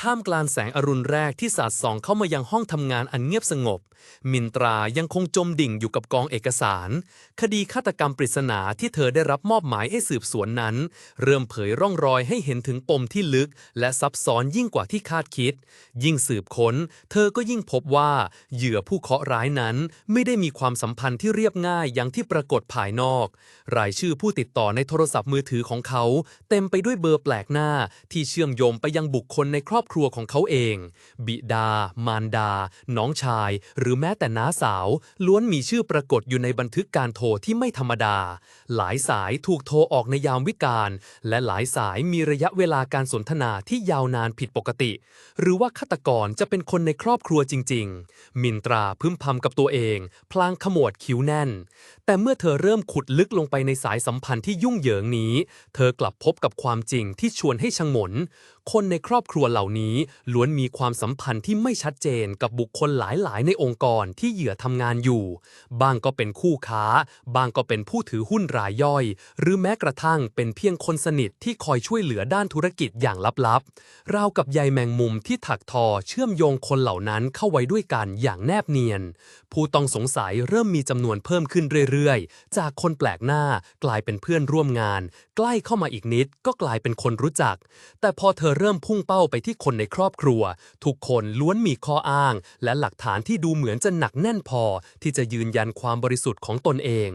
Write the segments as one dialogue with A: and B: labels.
A: ท่ามกลางแสงอรุณแรกที่สาดส่องเข้ามายังห้องทำงานอันเงียบสงบ มินตรายังคงจมดิ่งอยู่กับกองเอกสาร คดีฆาตกรรมปริศนาที่เธอได้รับมอบหมายให้สืบสวนนั้น เริ่มเผยร่องรอยให้เห็นถึงปมที่ลึก และซับซ้อนยิ่งกว่าที่คาดคิด ยิ่งสืบค้น เธอก็ยิ่งพบว่า เหยื่อผู้เคาะร้ายนั้น ไม่ได้มีความสัมพันธ์ที่เรียบง่ายอย่างที่ปรากฏภายนอก รายชื่อผู้ติดต่อในโทรศัพท์มือถือของเขา เต็มไปด้วยเบอร์แปลกหน้า ที่เชื่อมโยงไปยังบุคคลในครอบครัวของเขาเอง บิดา มารดา น้องชาย หรือแม้แต่น้าสาว ล้วนมีชื่อปรากฏอยู่ในบันทึกการโทรที่ไม่ธรรมดา หลายสายถูกโทรออกในยามวิกาลและหลายสายมีระยะเวลาการสนทนาที่ยาวนานผิดปกติ หรือว่าฆาตกรจะเป็นคนในครอบครัวจริง ๆ มินตราพึมพำกับตัวเอง พลางขมวดคิ้วแน่น แต่เมื่อเธอเริ่มขุดลึกลงไปในสายสัมพันธ์ที่ยุ่งเหยิงนี้ เธอกลับพบกับความจริงที่ชวนให้ชังหมนคนในครอบครัวเหล่านี้ล้วนมีความสัมพันธ์ที่ไม่ชัดเจนกับบุคคลหลายๆ ในองค์กรที่เหยื่อทำงานอยู่ บางก็เป็นคู่ค้า บางก็เป็นผู้ถือหุ้นรายย่อย หรือแม้กระทั่งเป็นเพียงคนสนิทที่คอยช่วยเหลือด้านธุรกิจอย่างลับๆ ราวกับใยแมงมุมที่ถักทอเชื่อมโยงคนเหล่านั้นเข้าไว้ด้วยกันอย่างแนบเนียน ผู้ต้องสงสัยเริ่มมีจำนวนเพิ่มขึ้นเรื่อยๆ จากคนแปลกหน้ากลายเป็นเพื่อนร่วมงาน ใกล้เข้ามาอีกนิดก็กลายเป็นคนรู้จัก แต่พอเธอเริ่มพุ่งเป้าไปที่คนคนในครอบครัว ทุกคนล้วนมีข้ออ้าง และหลักฐานที่ดูเหมือนจะหนักแน่นพอ ที่จะยืนยันความบริสุทธิ์ของตนเอง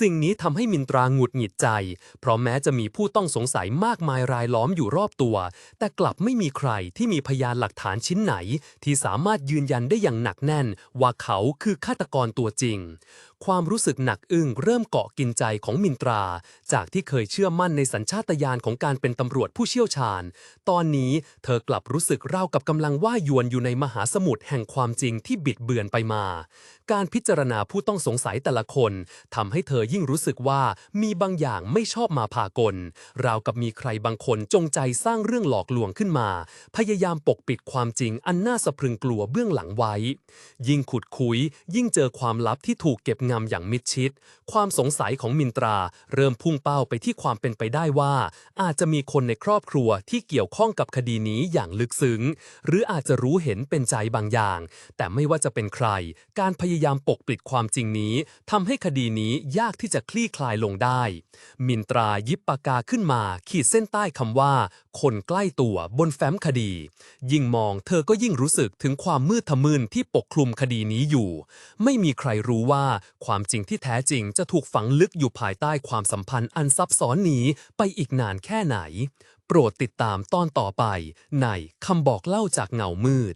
A: สิ่งนี้ทำให้มินตราหงุดหงิดใจ เพราะแม้จะมีผู้ต้องสงสัยมากมายรายล้อมอยู่รอบตัว แต่กลับไม่มีใครที่มีพยานหลักฐานชิ้นไหน ที่สามารถยืนยันได้อย่างหนักแน่น ว่าเขาคือฆาตกรตัวจริงความรู้สึกหนักอึ้งเริ่มเกาะกินใจของมินตรา จากที่เคยเชื่อมั่นในสัญชาตญาณของการเป็นตำรวจผู้เชี่ยวชาญ ตอนนี้เธอกลับรู้สึกราวกับกำลังว่ายวนอยู่ในมหาสมุทรแห่งความจริงที่บิดเบือนไปมา การพิจารณาผู้ต้องสงสัยแต่ละคนทำให้เธอยิ่งรู้สึกว่ามีบางอย่างไม่ชอบมาพากล ราวกับมีใครบางคนจงใจสร้างเรื่องหลอกลวงขึ้นมา พยายามปกปิดความจริงอันน่าสะพรึงกลัวเบื้องหลังไว้ ยิ่งขุดคุย ยิ่งเจอความลับที่ถูกเก็บงำอย่างมิดชิด ความสงสัยของมินตรา เริ่มพุ่งเป้าไปที่ความเป็นไปได้ว่า อาจจะมีคนในครอบครัวที่เกี่ยวข้องกับคดีนี้อย่างอย่างลึกซึ้ง หรืออาจจะรู้เห็นเป็นใจบางอย่าง แต่ไม่ว่าจะเป็นใคร การพยายามปกปิดความจริงนี้ทำให้คดีนี้ยากที่จะคลี่คลายลงได้ มินตรายิบปากกาขึ้นมา ขีดเส้นใต้คำว่า คนใกล้ตัวบนแฟ้มคดี ยิ่งมองเธอก็ยิ่งรู้สึกถึงความมืดทะมึนที่ปกคลุมคดีนี้อยู่ ไม่มีใครรู้ว่าความจริงที่แท้จริงจะถูกฝังลึกอยู่ภายใต้ความสัมพันธ์อันซับซ้อนนี้ไปอีกนานแค่ไหน โปรดติดตามตอนต่อไปในคำบอกเล่าจากเงามืด